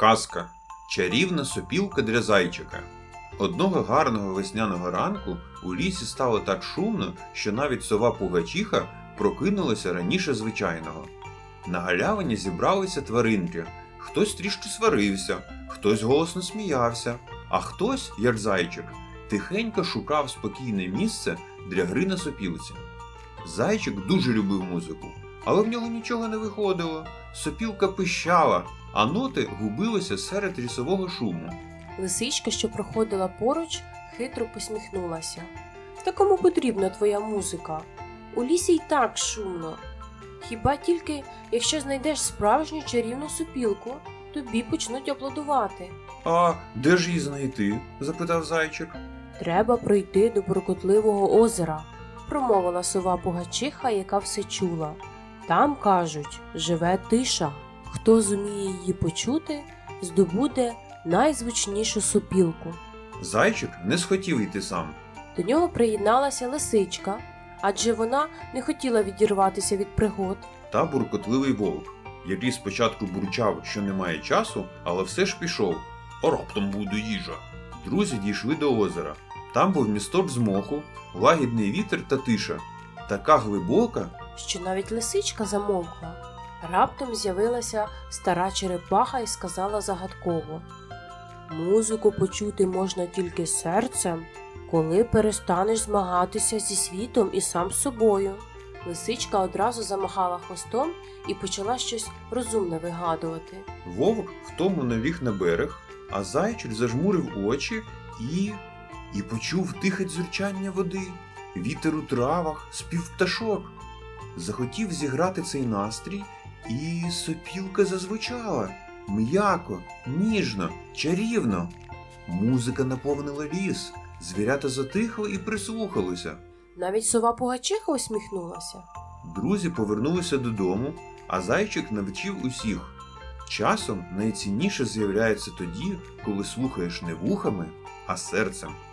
Казка Чарівна сопілка для зайчика. Одного гарного весняного ранку у лісі стало так шумно, що навіть сова Пугачиха прокинулася раніше звичайного. На галявині зібралися тваринки. Хтось трішки сварився, хтось голосно сміявся, а хтось, як зайчик, тихенько шукав спокійне місце для гри на сопілці. Зайчик дуже любив музику, але в нього нічого не виходило. Сопілка пищала, а ноти губилися серед лісового шуму. Лисичка, що проходила поруч, хитро посміхнулася. Та кому потрібна твоя музика? У лісі й так шумно. Хіба тільки, якщо знайдеш справжню чарівну супілку, тобі почнуть аплодувати. А де ж її знайти? запитав зайчик. Треба пройти до буркотливого озера, промовила сова Пугачиха, яка все чула. Там, кажуть, живе тиша. Хто зуміє її почути, здобуде найзвучнішу сопілку. Зайчик не схотів йти сам. До нього приєдналася лисичка, адже вона не хотіла відірватися від пригод. Та буркотливий вовк, який спочатку бурчав, що немає часу, але все ж пішов. А раптом буде їжа. Друзі дійшли до озера. Там був місток з моху, лагідний вітер та тиша. Така глибока, що навіть лисичка замовкла. Раптом з'явилася стара черепаха і сказала загадково: Музику почути можна тільки серцем, коли перестанеш змагатися зі світом і сам з собою. Лисичка одразу замахала хвостом і почала щось розумне вигадувати. Вовк втомлено ліг на берег, а зайчик зажмурив очі і. і почув тихе дзюрчання води, вітер у травах, спів пташок. Захотів зіграти цей настрій, і сопілка зазвучала м'яко, ніжно, чарівно. Музика наповнила ліс, звірята затихли і прислухалися. Навіть сова Пугачиха усміхнулася. Друзі повернулися додому, а зайчик навчив усіх. Часом найцінніше з'являється тоді, коли слухаєш не вухами, а серцем.